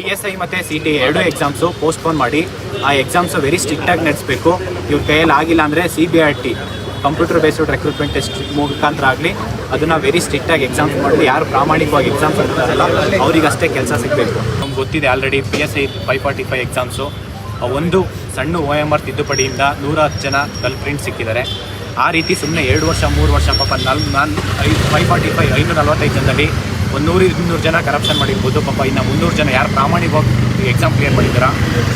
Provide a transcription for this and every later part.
P S I ಮತ್ತು C T ಎರಡು exams postpone ಮಾಡಿ, ಆ ಎಕ್ಸಾಮ್ಸು ವೆರಿ ಸ್ಟ್ರಿಕ್ಟಾಗಿ ನಡೆಸಬೇಕು. ಇವ್ರ ಕೈಯಲ್ಲಿ ಆಗಿಲ್ಲ ಅಂದರೆ C B R T computer based recruitment test ಮುಖಾಂತರ ಆಗಲಿ, ಅದನ್ನು ವೆರಿ ಸ್ಟ್ರಿಕ್ಟಾಗಿ ಎಕ್ಸಾಮ್ಸ್ ಮಾಡಿ ಯಾರು ಪ್ರಾಮಾಣಿಕವಾಗಿ ಎಕ್ಸಾಮ್ಸ್ ಇರ್ತಾರಲ್ಲ ಅವರಿಗಷ್ಟೇ ಕೆಲಸ ಸಿಗಬೇಕು. ನಮ್ಗೆ ಗೊತ್ತಿದೆ already P S I five forty five exams ಒಂದು ಸಣ್ಣ ಒ ಎಂ ಆರ್ ತಿದ್ದುಪಡಿಯಿಂದ ನೂರ ಹತ್ತು ಜನ ಗರ್ಲ್ ಸಿಕ್ಕಿದ್ದಾರೆ. ಆ ರೀತಿ ಸುಮ್ಮನೆ ಎರಡು ವರ್ಷ, ಮೂರು ವರ್ಷ, ಪಾಪ ನಲ್ ನಾನು ಐದು ಫೈವ್ ಫಾರ್ಟಿ ಫೈವ್ ಐನೂರ ನಲ್ವತ್ತೈದು ಜನದಲ್ಲಿ ಒಂದು ನೂರು ಇನ್ನೂರು ಜನ ಕರಪ್ಷನ್ ಮಾಡಿರ್ಬೋದು. ಪಾಪ ಇನ್ನು ಮುನ್ನೂರು ಜನ ಯಾರು ಪ್ರಾಮಾಣಿಕವಾಗಿ ಎಕ್ಸಾಮ್ ಕ್ಲಿಯರ್ ಮಾಡಿದಾರ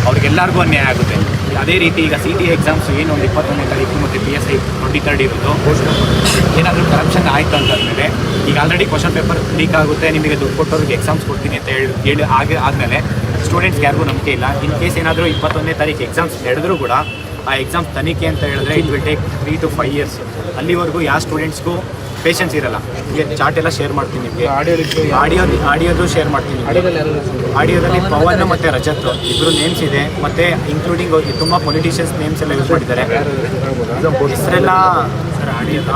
ಅವ್ರಿಗೆಲ್ಲರಿಗೂ ಅನ್ಯಾಯ ಆಗುತ್ತೆ. ಅದೇ ರೀತಿ ಈಗ ಸಿ ಟಿ ಎಕ್ಸಾಮ್ಸ್ ಏನು ಒಂದು ಇಪ್ಪತ್ತೊಂದನೇ ತಾರೀಕು ಮತ್ತು P S I twenty third ಇರೋದು ಏನಾದರೂ ಕರಪ್ಷನ್ ಆಯಿತು ಅಂತಂದಮೇಲೆ, ಈಗ ಆಲ್ರೆಡಿ ಕ್ವಶನ್ ಪೇಪರ್ ಲೀಕ್ ಆಗುತ್ತೆ, ನಿಮಗೆ ದುಡ್ಡು ಕೊಟ್ಟವ್ರಿಗೆ ಎಕ್ಸಾಮ್ಸ್ ಕೊಡ್ತೀನಿ ಅಂತ ಹೇಳಿ ಹೇಳಿ ಆಗಿ ಆದಮೇಲೆ ಸ್ಟೂಡೆಂಟ್ಸ್ಗೆ ಯಾರಿಗೂ ನಂಬಿಕೆ ಇಲ್ಲ. ಇನ್ ಕೇಸ್ ಏನಾದರೂ ಇಪ್ಪತ್ತೊಂದನೇ ತಾರೀಕು ಎಕ್ಸಾಮ್ಸ್ ನಡೆದರೂ ಕೂಡ, ಆ ಎಕ್ಸಾಮ್ ತನಿಖೆ ಅಂತ ಹೇಳಿದ್ರೆ it will take three to five years ಅಲ್ಲಿವರೆಗೂ ಯಾವ ಸ್ಟೂಡೆಂಟ್ಸ್ಗೂ ಪೇಷನ್ಸ್ ಇರಲ್ಲ. ಈಗ ಚಾಟ್ ಎಲ್ಲ ಶೇರ್ ಮಾಡ್ತೀನಿ ನಿಮಗೆ. ಆಡಿಯೋ ಆಡಿಯೋದು ಶೇರ್ ಮಾಡ್ತೀನಿ. ಆಡಿಯೋದಲ್ಲಿ ಪವನ್ ಮತ್ತೆ ರಜತ್ ಇಬ್ರು ನೇಮ್ಸ್ ಇದೆ ಮತ್ತೆ ಇನ್ಕ್ಲೂಡಿಂಗ್ ತುಂಬಾ ಪೊಲಿಟಿಷಿಯನ್ಸ್ ನೇಮ್ಸ್ ಎಲ್ಲ ಯೂಸ್ ಮಾಡಿದ್ದಾರೆ. ಹೆಸರೆಲ್ಲ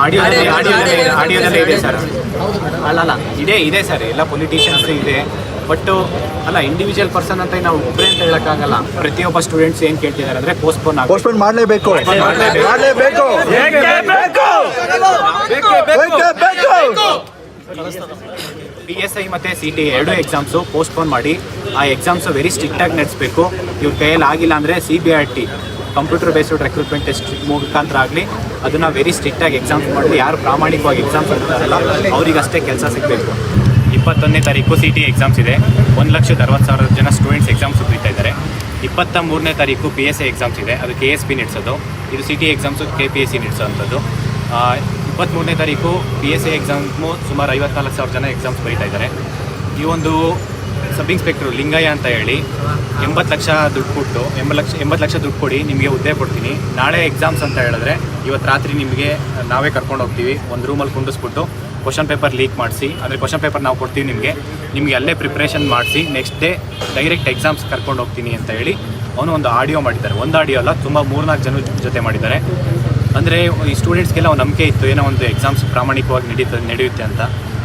ಆಡಿಯೋದಲ್ಲಿ ಆಡಿಯೋದಲ್ಲಿ ಆಡಿಯೋದಲ್ಲೇ ಇದೆ ಸರ್ ಅಲ್ಲ ಅಲ್ಲ ಇದೆ ಇದೆ ಸರ್ ಎಲ್ಲ ಪೊಲಿಟಿಷಿಯನ್ಸ್ ಇದೆ. ಬಟ್ ಅಲ್ಲ ಇಂಡಿವಿಜುವಲ್ ಪರ್ಸನ್ ಅಂತ ನಾವು ಒಬ್ಬರೇ ಅಂತ ಹೇಳಕ್ಕಾಗಲ್ಲ. ಪ್ರತಿಯೊಬ್ಬ ಸ್ಟೂಡೆಂಟ್ಸ್ ಏನು ಕೇಳ್ತಿದ್ದಾರೆ ಅಂದ್ರೆ ಪೋಸ್ಟ್ಪೋನ್ ಆಗ ಪೋಸ್ಟ್ಪೋನ್ ಮಾಡಲೇಬೇಕು. ಮಾಡಲೇಬೇಕು. ಬೇಕು ಪಿ ಎಸ್ ಐ ಮತ್ತು ಸಿ ಟಿ ಎರಡು ಎಕ್ಸಾಮ್ಸು ಪೋಸ್ಟ್ಪೋನ್ ಮಾಡಿ. ಆ ಎಕ್ಸಾಮ್ಸು ವೆರಿ ಸ್ಟ್ರಿಕ್ಟಾಗಿ ನಡೆಸಬೇಕು. ಇವ್ರ ಕೈಯಲ್ಲಿ ಆಗಿಲ್ಲ ಅಂದರೆ C B R T computer based recruitment test ಮುಖಾಂತರ ಆಗಲಿ ಅದನ್ನು ವೆರಿ ಸ್ಟ್ರಿಕ್ಟಾಗಿ ಎಕ್ಸಾಮ್ಸ್ ಮಾಡಿ ಯಾರು ಪ್ರಾಮಾಣಿಕವಾಗಿ ಎಕ್ಸಾಮ್ಸ್ ಇರ್ತಾರಲ್ಲ ಅವರಿಗಷ್ಟೇ ಕೆಲಸ ಸಿಗಬೇಕು. ಇಪ್ಪತ್ತೊಂದನೇ ತಾರೀಕು ಸಿ ಟಿ ಎಕ್ಸಾಮ್ಸ್ ಇದೆ. ಒಂದು ಲಕ್ಷದ ಅರವತ್ತು ಸಾವಿರ ಜನ ಸ್ಟೂಡೆಂಟ್ಸ್ ಎಕ್ಸಾಮ್ಸ್ ಬರೀತಾ ಇದ್ದಾರೆ. ಇಪ್ಪತ್ತ ಮೂರನೇ ತಾರೀಕು ಪಿ ಎಸ್ ಎ ಎಕ್ಸಾಮ್ಸ್ ಇದೆ. ಅದು ಕೆ ಎಸ್ ಪಿ ನಡೆಸೋದು. ಇದು C T exams K P S C ನಡೆಸೋವಂಥದ್ದು. ಇಪ್ಪತ್ತ್ಮೂರನೇ ತಾರೀಕು ಪಿ ಎಸ್ ಎ ಎಕ್ಸಾಮ್ಸ್ ಸುಮಾರು ಐವತ್ನಾಲ್ಕು ಸಾವಿರ ಜನ ಎಕ್ಸಾಮ್ಸ್ ಬರೀತಾ ಇದ್ದಾರೆ. ಈ ಒಂದು ಸಬ್ ಇನ್ಸ್ಪೆಕ್ಟ್ರು ಲಿಂಗಯ್ಯ ಅಂತ ಹೇಳಿ, ಎಂಬತ್ತು ಲಕ್ಷ ದುಡ್ಡು ಕೊಟ್ಟು, ಎಂಬತ್ತು ಲಕ್ಷ ಎಂಬತ್ತು ಲಕ್ಷ ದುಡ್ಡು ಕೊಡಿ, ನಿಮಗೆ ಹುದ್ದೆ ಕೊಡ್ತೀನಿ. ನಾಳೆ ಎಕ್ಸಾಮ್ಸ್ ಅಂತ ಹೇಳಿದ್ರೆ, ಇವತ್ತು ರಾತ್ರಿ ನಿಮಗೆ ನಾವೇ ಕರ್ಕೊಂಡು ಹೋಗ್ತೀವಿ, ಒಂದು ರೂಮಲ್ಲಿ ಕುಂಡಿಸ್ಬಿಟ್ಟು ಕ್ವಶನ್ ಪೇಪರ್ ಲೀಕ್ ಮಾಡಿಸಿ, ಅಂದರೆ ಕ್ವಶನ್ ಪೇಪರ್ ನಾವು ಕೊಡ್ತೀವಿ ನಿಮಗೆ ನಿಮಗೆ ಅಲ್ಲೇ ಪ್ರಿಪ್ರೇಷನ್ ಮಾಡಿಸಿ ನೆಕ್ಸ್ಟ್ ಡೇ ಡೈರೆಕ್ಟ್ ಎಕ್ಸಾಮ್ಸ್ ಕರ್ಕೊಂಡು ಹೋಗ್ತೀನಿ ಅಂತ ಹೇಳಿ ಅವನು ಒಂದು ಆಡಿಯೋ ಮಾಡಿದ್ದಾರೆ. ಒಂದು ಆಡಿಯೋ ಅಲ್ಲ, ತುಂಬ ಮೂರ್ನಾಲ್ಕು ಜನ ಜೊತೆ ಮಾಡಿದ್ದಾರೆ. ಅಂದರೆ ಈ ಸ್ಟೂಡೆಂಟ್ಸ್ಗೆಲ್ಲ ನಂಬಿಕೆ ಇತ್ತು, ಏನೋ ಒಂದು ಎಕ್ಸಾಮ್ಸ್ ಪ್ರಾಮಾಣಿಕವಾಗಿ ನಡೀತದೆ ನಡೆಯುತ್ತೆ ಅಂತ.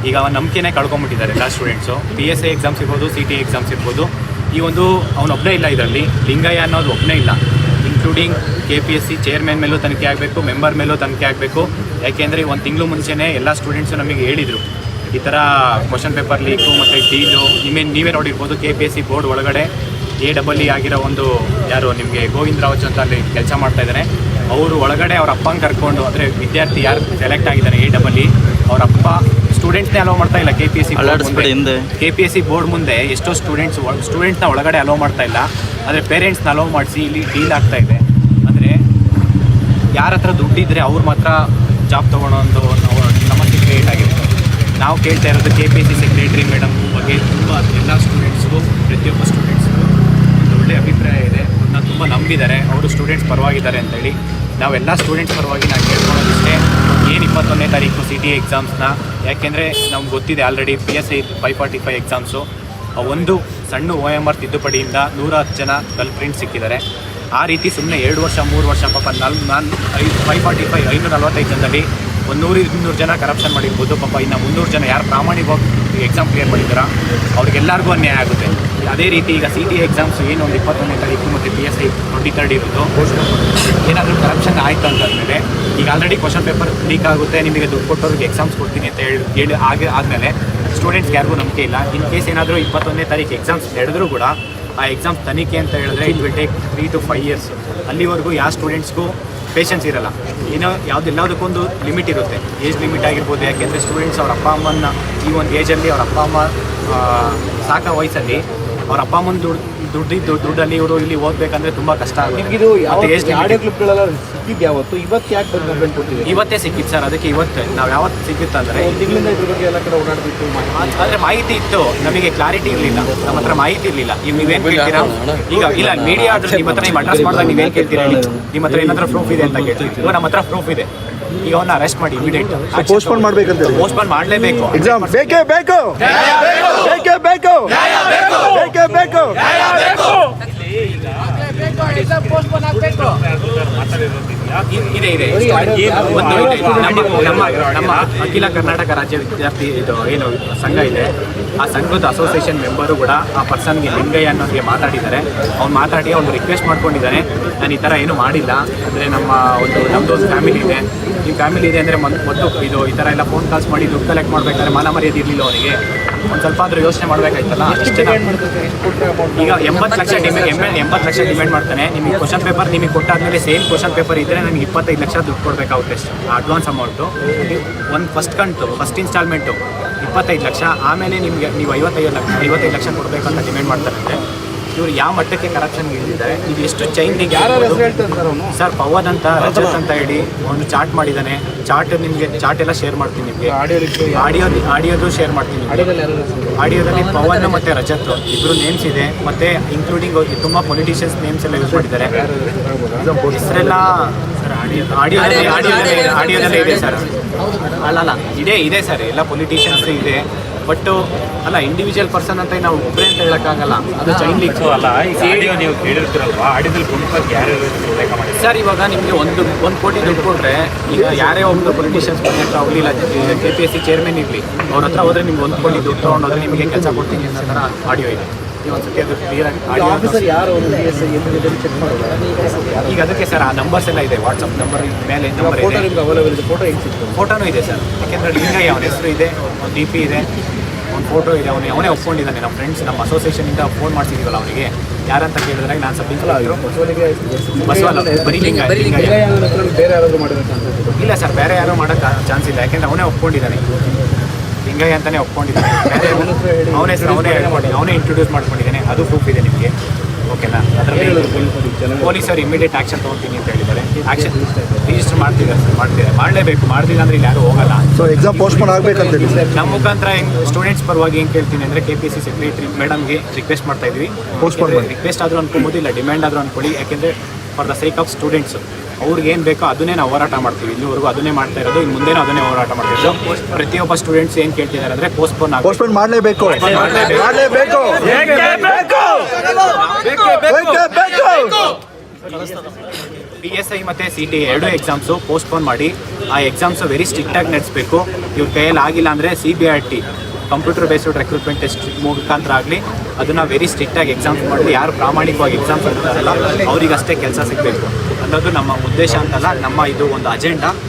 ಈಗ ನಂಬಿಕೆನೇ ಕಳ್ಕೊಂಬಿಟ್ಟಿದ್ದಾರೆ ಎಲ್ಲ students P S I exams ಇರ್ಬೋದು ಸಿ ಟಿ ಎಕ್ಸಾಮ್ಸ್ ಇರ್ಬೋದು. ಈ ಒಂದು ಅವನೊಬ್ಬನೇ ಇಲ್ಲ ಇದರಲ್ಲಿ. ಲಿಂಗಯ್ಯ ಅನ್ನೋದು ಒಬ್ಬನೇ ಇಲ್ಲ. Including K P S C chairman ಮೇಲೂ ತನಿಖೆ ಆಗಬೇಕು ಮೆಂಬರ್ ಮೇಲೂ ತನಿಖೆ ಆಗಬೇಕು. ಯಾಕೆಂದರೆ ಒಂದು ತಿಂಗಳು ಮುಂಚೆನೇ ಎಲ್ಲ ಸ್ಟೂಡೆಂಟ್ಸು ನಮಗೆ ಹೇಳಿದರು. ಈ ಥರ ಕ್ವಶನ್ ಪೇಪರ್ ಲೀಕು ಮತ್ತು ಡೀಲು ನಿಮ್ಮೇ ನೀವೇ ನೋಡಿರ್ಬೋದು K P S C board ಒಳಗಡೆ ಎ ಡಬಲ್ ಇ ಆಗಿರೋ ಒಂದು ಯಾರು ನಿಮಗೆ ಗೋವಿಂದ ರಾವ್ ಅಂತ ಅಲ್ಲಿ ಕೆಲಸ ಮಾಡ್ತಾ ಇದ್ದಾರೆ ಅವರು ಒಳಗಡೆ ಅವ್ರ ಅಪ್ಪಂಗೆ ಕರ್ಕೊಂಡು ಅಂದರೆ ವಿದ್ಯಾರ್ಥಿ ಯಾರು ಸೆಲೆಕ್ಟ್ ಆಗಿದ್ದಾನೆ ಎ ಡಬಲ್ ಇ ಅವ್ರ ಸ್ಟೂಡೆಂಟ್ಸ್ನೇ ಅಲೋ ಮಾಡ್ತಾ ಇಲ್ಲ. ಕೆ ಪಿ ಎಸ್ ಸಿ ಹಿಂದೆ. K P S C board ಮುಂದೆ ಎಷ್ಟೋ ಸ್ಟೂಡೆಂಟ್ಸ್ ಸ್ಟೂಡೆಂಟ್ಸ್ನ ಒಳಗಡೆ ಅಲೋ ಮಾಡ್ತಾ ಇಲ್ಲ. ಆದರೆ ಪೇರೆಂಟ್ಸ್ನ ಅಲೋ ಮಾಡಿಸಿ ಇಲ್ಲಿ ಡೀಲ್ ಆಗ್ತಾ ಇದೆ. ಅಂದರೆ ಯಾರ ಹತ್ರ ದುಡ್ಡಿದ್ರೆ ಅವ್ರು ಮಾತ್ರ ಜಾಬ್ ತೊಗೊಳೋ ಒಂದು ಸಮಸ್ಯೆ ಕ್ರಿಯೇಟ್ ಆಗಿದೆ. ನಾವು ಕೇಳ್ತಾ ಇರೋದು K P S C secretary madam ಬಗ್ಗೆ ತುಂಬ ಎಲ್ಲ ಸ್ಟೂಡೆಂಟ್ಸ್ಗೂ ಪ್ರತಿಯೊಬ್ಬ ಸ್ಟೂಡೆಂಟ್ಸ್ಗೂ ಒಂದು ಒಳ್ಳೆ ಅಭಿಪ್ರಾಯ ಇದೆ. ಅವ್ರನ್ನ ತುಂಬ ನಂಬಿದ್ದಾರೆ. ಅವರು ಸ್ಟೂಡೆಂಟ್ಸ್ ಪರವಾಗಿದ್ದಾರೆ ಅಂತೇಳಿ ನಾವೆಲ್ಲ ಸ್ಟೂಡೆಂಟ್ಸ್ ಪರವಾಗಿ ನಾನು ಕೇಳ್ಕೊಳ್ಳೋದಿಷ್ಟೇ. ಏನು ಇಪ್ಪತ್ತೊಂದನೇ ತಾರೀಕು ಸಿ ಟಿ ಎಕ್ಸಾಮ್ಸ್ನ ಯಾಕೆಂದರೆ ನಮ್ಗೆ ಗೊತ್ತಿದೆ already P S I five forty five exams ಒಂದು ಸಣ್ಣ ಒ ಎಂ ಆರ್ ತಿದ್ದುಪಡಿಯಿಂದ ನೂರ ಹತ್ತು ಜನ ಗರ್ಲ್ ಸಿಕ್ಕಿದ್ದಾರೆ. ಆ ರೀತಿ ಸುಮ್ಮನೆ ಎರಡು ವರ್ಷ, ಮೂರು ವರ್ಷ ಪಾಪ ನಲ್ ನಾನು ಐದು ಫೈವ್ ಫಾರ್ಟಿ ಫೈವ್ ಐನೂರ ನಲ್ವತ್ತೈದು ಜನದಲ್ಲಿ ಒಂದು ನೂರು ಇನ್ನೂರು ಜನ ಕರಪ್ಷನ್ ಮಾಡಿರ್ಬೋದು. ಪಾಪ ಇನ್ನು ಮುನ್ನೂರು ಜನ ಯಾರು ಪ್ರಾಮಾಣಿಕವಾಗಿ ಎಕ್ಸಾಮ್ ಕ್ಲಿಯರ್ ಮಾಡಿದಾರ ಅವ್ರಿಗೆಲ್ಲರಿಗೂ ಅನ್ಯಾಯ ಆಗುತ್ತೆ. ಅದೇ ರೀತಿ ಈಗ ಸಿ ಟಿ ಎಕ್ಸಾಮ್ಸ್ ಏನು ಒಂದು ಇಪ್ಪತ್ತೊಂದನೇ ತಾರೀಕು ಮತ್ತು P S I twenty third ಇರೋದು ಏನಾದರೂ ಕರಪ್ಷನ್ ಆಯಿತು ಅಂತಂದಮೇಲೆ ಈಗ ಆಲ್ರೆಡಿ ಕ್ವಶನ್ ಪೇಪರ್ ಲೀಕ್ ಆಗುತ್ತೆ, ನಿಮಗೆ ದುಡ್ಡು ಕೊಟ್ಟವ್ರಿಗೆ ಎಕ್ಸಾಮ್ಸ್ ಕೊಡ್ತೀನಿ ಅಂತ ಹೇಳಿ ಹೇಳಿ ಆಗ, ಆದಮೇಲೆ ಸ್ಟೂಡೆಂಟ್ಸ್ಗೆ ಯಾರಿಗೂ ನಂಬಿಕೆ ಇಲ್ಲ. ಇನ್ ಕೇಸ್ ಏನಾದರೂ ಇಪ್ಪತ್ತೊಂದನೇ ತಾರೀಕು ಎಕ್ಸಾಮ್ಸ್ ನಡೆದರೂ ಕೂಡ, ಆ ಎಕ್ಸಾಮ್ಸ್ ತನಿಖೆ ಅಂತ ಹೇಳಿದ್ರೆ it will take three to five years ಅಲ್ಲಿವರೆಗೂ ಯಾವ ಸ್ಟೂಡೆಂಟ್ಸ್ಗೂ ಪೇಷನ್ಸ್ ಇರಲ್ಲ. ಏನೋ ಯಾವ್ದು ಎಲ್ಲದಕ್ಕೊಂದು ಲಿಮಿಟ್ ಇರುತ್ತೆ. ಏಜ್ ಲಿಮಿಟ್ ಆಗಿರ್ಬೋದು, ಯಾಕೆಂದರೆ ಸ್ಟೂಡೆಂಟ್ಸ್ ಅವ್ರ ಅಪ್ಪ ಅಮ್ಮನ ಈ ಒಂದು ಏಜಲ್ಲಿ ಅವ್ರ ಅಪ್ಪ ಅಮ್ಮ ಸಾಕ ಸಾಕೋ ವಯಸ್ಸಲ್ಲಿ ಅವ್ರ ಅಪ್ಪ ಅಮ್ಮನ ದುಡ್ಡು ದುಡ್ಡಿದ್ದು ದುಡ್ಡಲ್ಲಿ ಇವರು ಇಲ್ಲಿ ಓದ್ಬೇಕಂದ್ರೆ ತುಂಬಾ ಕಷ್ಟ ಆಗುತ್ತೆ. ಆಡಿಯೋ ಕ್ಲಿಪ್ಗಳೆಲ್ಲ ಸಿಕ್ಕಿದ್ದು ಯಾವತ್ತು ಇವತ್ತು ಯಾಕೆ ಕೊಟ್ಟಿದೆ ಇವತ್ತೇ ಸಿಕ್ಕಿತ್ತು ಸರ್ ಅದಕ್ಕೆ ಇವತ್ತೇ. ನಾವು ಯಾವತ್ತು ಸಿಕ್ಕಿತ್ತಂದರೆ ಅಂದ್ರೆ ತಿಂಗಳಿಂದ ಇದ್ರ ಬಗ್ಗೆ ಎಲ್ಲ ಕಡೆ ಓಡಾಡ್ಬಿಟ್ಟು ಮಾಹಿತಿ. ಆದರೆ ಮಾಹಿತಿ ಇತ್ತು. ನಮಗೆ ಕ್ಲಾರಿಟಿ ಇರಲಿಲ್ಲ. ನಮ್ಮ ಹತ್ರ ಮಾಹಿತಿ ಇರಲಿಲ್ಲ. ಈಗ ನೀವೇನು ಕೇಳ್ತೀರಾ? ಈಗ ಇಲ್ಲ ಮೀಡಿಯಾ ಆದ್ರೆ ನಿಮ್ಮ ಹತ್ರ ನೀವು ಅಡ್ರೆಸ್ ಮಾಡಿದಾಗ ನೀವೇನು ಕೇಳ್ತೀರಾ ಹೇಳಿ. ನಿಮ್ಮ ಹತ್ರ ಏನಾದರೂ ಪ್ರೂಫ್ ಇದೆ ಅಂತ ಕೇಳ್ತೀವಿ ಇವಾಗ ನಮ್ಮ ಹತ್ರ ಪ್ರೂಫ್ ಇದೆ. ಈಗ ಅವನ್ನ ಅರೆಸ್ಟ್ ಮಾಡಿ ಇಮಿಡಿಯೇಟ್ ಪೋಸ್ಟ್ಪೋನ್ ಮಾಡ್ಬೇಕಂತ ಹೇಳಿ. ಪೋಸ್ಟ್ಪೋನ್ ಮಾಡಲೇಬೇಕು. ಎಕ್ಸಾಮ್ ಬೇಕೇ ಬೇಕು? ಬೇಕೇ ಬೇಕು? ಬೇಕೇ ಬೇಕು? ಇದೆ ಇದೆ. ನಮ್ಮ ನಮ್ಮ ಅಖಿಲ ಕರ್ನಾಟಕ ರಾಜ್ಯ ವಿದ್ಯಾರ್ಥಿ ಇದು ಏನು ಸಂಘ ಇದೆ ಆ ಸಂಘದ ಅಸೋಸಿಯೇಷನ್ ಮೆಂಬರು ಕೂಡ ಆ ಪರ್ಸನ್ಗೆ ಲಿಂಗಯ್ಯ ಅನ್ನೋರಿಗೆ ಮಾತಾಡಿದ್ದಾರೆ. ಅವ್ನು ಮಾತಾಡಿ ಅವ್ನು ರಿಕ್ವೆಸ್ಟ್ ಮಾಡ್ಕೊಂಡಿದ್ದಾನೆ. ನಾನು ಈ ಥರ ಏನು ಮಾಡಿಲ್ಲ. ಅಂದರೆ ನಮ್ಮ ಒಂದು ನಮ್ಮದು ಒಂದು ಫ್ಯಾಮಿಲಿ ಇದೆ. ಈ ಫ್ಯಾಮಿಲಿ ಇದೆ ಅಂದರೆ ಮೊದಲು ಇದು ಈ ಥರ ಎಲ್ಲ ಫೋನ್ ಕಾಲ್ಸ್ ಮಾಡಿ ದುಡ್ಡು ಕಲೆಕ್ಟ್ ಮಾಡಬೇಕಾದ್ರೆ ಮನ ಮರ್ಯಾದೆ ಇರಲಿಲ್ಲ ಅವರಿಗೆ ಒಂದು ಸ್ವಲ್ಪ ಆದರೂ ಯೋಚನೆ ಮಾಡಬೇಕಾಯ್ತಲ್ಲ? ಈಗ ಎಂಬತ್ತು ಲಕ್ಷ ಡಿಮ್ಯಾಂಡ್ ಎಂಬತ್ತು ಲಕ್ಷ ಡಿಮ್ಯಾಂಡ್ ಮಾಡ್ತಾನೆ. ನಿಮಗೆ ಕ್ವಶನ್ ಪೇಪರ್ ನಿಮಗೆ ಕೊಟ್ಟಾದ್ಮೇಲೆ ಸೇಮ್ ಕ್ವಶನ್ ಪೇಪರ್ ಇದ್ದರೆ ನನಗೆ ಇಪ್ಪತ್ತೈದು ಲಕ್ಷ ದುಡ್ಡು ಕೊಡಬೇಕಾಗುತ್ತೆ ಅಡ್ವಾನ್ಸ್ ಅಮೌಂಟು ಒಂದು ಫಸ್ಟ್ ಕಂಟು ಫಸ್ಟ್ ಇನ್ಸ್ಟಾಲ್ಮೆಂಟು ಇಪ್ಪತ್ತೈದು ಲಕ್ಷ. ಆಮೇಲೆ ನಿಮಗೆ ನೀವು ಐವತ್ತೈದು ಲಕ್ಷ ಐವತ್ತೈದು ಲಕ್ಷ ಕೊಡಬೇಕಂತ ಡಿಮ್ಯಾಂಡ್ ಮಾಡ್ತಾರಂತೆ ಇವ್ರು ಯಾವ ಮಟ್ಟಕ್ಕೆ ಕರಪ್ಷನ್ಗೆ ಇಳಿದಿದ್ದಾರೆ ಇದು ಎಷ್ಟು ಚೈನ್ ಸರ್ ಪವನ್ ಅಂತ ರಜತ್ ಅಂತ ಹೇಳಿ ಒಂದು ಚಾಟ್ ಮಾಡಿದ್ದಾನೆ ಚಾಟ್ ನಿಮಗೆ ಚಾಟ್ ಎಲ್ಲ ಶೇರ್ ಮಾಡ್ತೀನಿ ನಿಮಗೆ. ಆಡಿಯೋ ಆಡಿಯೋದು ಶೇರ್ ಮಾಡ್ತೀನಿ ಆಡಿಯೋದಲ್ಲಿ ಪವನ್ ಮತ್ತೆ ರಜತ್ ಇಬ್ರು ನೇಮ್ಸ್ ಇದೆ. ಮತ್ತೆ ಇನ್ಕ್ಲೂಡಿಂಗ್ ತುಂಬಾ ಪೊಲಿಟಿಷಿಯನ್ಸ್ ನೇಮ್ಸ್ ಎಲ್ಲ ಯೂಸ್ ಮಾಡಿದ್ದಾರೆ. ಹೆಸರೆಲ್ಲ ಆಡಿಯೋದಲ್ಲಿ ಆಡಿಯೋದಲ್ಲಿ ಆಡಿಯೋದಲ್ಲೇ ಇದೆ ಸರ್. ಅಲ್ಲ ಅಲ್ಲ ಇದೆ ಇದೆ ಸರ್. ಎಲ್ಲ ಪೊಲಿಟಿಷಿಯನ್ಸ್ ಇದೆ. ಬಟ್ ಅಲ್ಲ ಇಂಡಿವಿಜುವಲ್ ಪರ್ಸನ್ ಅಂತ ನಾವು ಒಬ್ಬರೇ ಅಂತ ಹೇಳಕ್ಕಾಗಲ್ಲ. ಅದು ಚೈನ್ ಲಿಂಕ್ಸ್ ಅಲ್ಲ ಆಡಿಯೋ ನೀವು ಕೇಳಿರ್ತೀರಲ್ವಾ? ಆಡಿಯೋದಲ್ಲಿ ಪ್ರಮುಖವಾಗಿ ಯಾರ್ಯಾರು ಉಲ್ಲೇಖ ಮಾಡಿದ್ದಾರೆ ಸರ್ ಇವಾಗ ನಿಮಗೆ ಒಂದು ಒಂದು ಕೋಟಿ ದುಡ್ಡು ಕೊಟ್ಟರೆ ಈಗ ಯಾರೇ ಒಬ್ಬರು ಪೊಲಿಟಿಷಿಯನ್ಸ್ ಬಂದ ಹತ್ರ ಹೋಗಲಿ ಇಲ್ಲ K P S C chairman ಇರಲಿ ಅವ್ರ ಹತ್ರ ಹೋದ್ರೆ ನಿಮ್ಗೆ ಒಂದು ಕೋಟಿ ದುಡ್ಡು ತೊಗೊಂಡೋದ್ರೆ ನಿಮಗೆ ಕೆಲಸ ಕೊಡ್ತೀನಿ ಅನ್ನೋ ಥರ ಆಡಿಯೋ ಇದೆ. ನೀವು ಒಂದ್ಸತಿ ಅದು ಕ್ಲಿಯರ್ ಆಗಿ ಆಡಿಯೋ ಯಾರು ಈಗ ಅದಕ್ಕೆ ಸರ್ ಆ ನಂಬರ್ಸ್ ಎಲ್ಲ ಇದೆ ವಾಟ್ಸಪ್ ನಂಬರ್ ಮೇಲೆ ನಂಬರ್ ಇದೆ. ಅವೈಲೇಬಲ್ ಇದೆ ಫೋಟೋ ಹೆಂಗೆ ಸಿಗ್ತದೆ? ಫೋಟೋನು ಇದೆ ಸರ್ ಯಾಕೆಂದ್ರೆ ಲಿಂಗಯ್ಯ ಅವನ ಹೆಸರು ಇದೆ ಒಂದು ಡಿ ಪಿ ಇದೆ ಒಂದು ಫೋಟೋ ಇದೆ ಅವನೇ ಅವನೇ ಒಪ್ಕೊಂಡಿದ್ದಾನೆ. ನಮ್ಮ ಫ್ರೆಂಡ್ಸ್ ನಮ್ಮ ಅಸೋಸಿಯೇಷನಿಂದ ಫೋನ್ ಮಾಡ್ತಿದ್ದೀವಲ್ಲ ಅವನಿಗೆ. ಯಾರಂತ ಕೇಳಿದ್ರೆ ನಾನು ಸಬ್ ಇಲ್ಲ ಸರ್ ಬೇರೆ ಯಾರು ಮಾಡೋಕ್ಕೆ ಚಾನ್ಸ್ ಇಲ್ಲ. ಯಾಕೆಂದ್ರೆ ಅವನೇ ಒಪ್ಕೊಂಡಿದ್ದಾನೆ. ಲಿಂಗಯ್ಯ ಅಂತಾನೆ ಒಪ್ಕೊಂಡಿದ್ದಾನೆ. ಅವನೇ ಅವನ ಹೆಸರು ಅವನೇ ಹೇಳ್ಕೊಂಡಿದ್ದೆ ಅವನೇ ಇಂಟ್ರೊಡ್ಯೂಸ್ ಮಾಡ್ಕೊಂಡಿದ್ದಾನೆ. ಅದು ಪ್ರೂಫ್ ಇದೆ ನಿಮಗೆ. ಓಕೆನಾ ಅದರಲ್ಲಿ ಪೊಲೀಸರು ಇಮಿಡಿಯೇಟ್ ಆಕ್ಷನ್ ತೊಗೊತೀನಿ ಅಂತ ಹೇಳಿದ್ದಾರೆ. ಆ್ಯಕ್ಷನ್ ರಿಜಿಸ್ಟರ್ ಮಾಡ್ತಿದ್ದಾರೆ ಸರ್ ಮಾಡ್ತಿದ್ದಾರೆ. ಮಾಡಲೇಬೇಕು. ಮಾಡ್ತಿಲ್ಲ ಅಂದರೆ ಇಲ್ಲಿ ಯಾರು ಹೋಗಲ್ಲ. ಸೊ ಎಕ್ಸಾಮ್ ಪೋಸ್ಟ್ಪೋನ್ ಆಗಬೇಕಂತ ನಮ್ಮ ಮುಖಾಂತರ ಹೆಂಗ್ ಸ್ಟೂಡೆಂಟ್ಸ್ ಪರವಾಗಿ ಏನು ಕೇಳ್ತೀನಿ ಅಂದರೆ ಕೆ ಪಿ ಸಿ ಸೆಕ್ರೆಟರಿ ಮೇಡಮ್ಗೆ ರಿಕ್ವೆಸ್ಟ್ ಮಾಡ್ತಾ ಇದ್ವಿ. ಪೋಸ್ಟ್ಪೋನ್ ಮಾಡಿ. ರಿಕ್ವೆಸ್ಟ್ ಆದರೂ ಅನ್ಕೊಬೋದು ಇಲ್ಲ ಡಿಮ್ಯಾಂಡ್ ಆದರೂ ಅನ್ಕೊಳ್ಳಿ. ಯಾಕೆಂದರೆ for the sake of students ಅವ್ರಿಗೆ ಏನು ಬೇಕೋ ಅದನ್ನೇ ನಾವು ಹೋರಾಟ ಮಾಡ್ತೀವಿ. ಇಲ್ಲಿವರೆಗೂ ಅದನ್ನೇ ಮಾಡ್ತಾ ಇರೋದು ಇನ್ನು ಮುಂದೆ ಅದನ್ನೇ ಹೋರಾಟ ಮಾಡ್ತೀವಿ. ಪ್ರತಿಯೊಬ್ಬ ಸ್ಟೂಡೆಂಟ್ಸ್ ಏನು ಕೇಳ್ತಿದ್ದಾರೆ ಅಂದರೆ ಪೋಸ್ಟ್ಪೋನ್ ಆಗಿ ಪೋಸ್ಟ್ಪೋನ್ ಮಾಡಲೇಬೇಕು. ಮಾಡಲೇಬೇಕು. ಬೇಕೇ ಬೇಕು. ಪಿ ಎಸ್ ಐ ಮತ್ತು ಸಿ ಟಿ ಎರಡು ಎಕ್ಸಾಮ್ಸು ಪೋಸ್ಟ್ಪೋನ್ ಮಾಡಿ. ಆ ಎಕ್ಸಾಮ್ಸು ವೆರಿ ಸ್ಟ್ರಿಕ್ಟಾಗಿ ನಡೆಸಬೇಕು. ಇವ್ರ ಕೈಯಲ್ಲಿ ಆಗಿಲ್ಲ ಅಂದರೆ C B R T computer based recruitment test ಮುಖಾಂತರ ಆಗಲಿ ಅದನ್ನು ವೆರಿ ಸ್ಟ್ರಿಕ್ಟಾಗಿ ಎಕ್ಸಾಮ್ಸ್ ಮಾಡಿ ಯಾರು ಪ್ರಾಮಾಣಿಕವಾಗಿ ಎಕ್ಸಾಮ್ಸ್ ಬರ್ತಾರಲ್ಲ ಅವರಿಗಷ್ಟೇ ಕೆಲಸ ಸಿಗಬೇಕು. ಅನ್ನೋದು ನಮ್ಮ ಉದ್ದೇಶ ಅಂತಲ್ಲ ನಮ್ಮ ಇದು ಒಂದು ಅಜೆಂಡಾ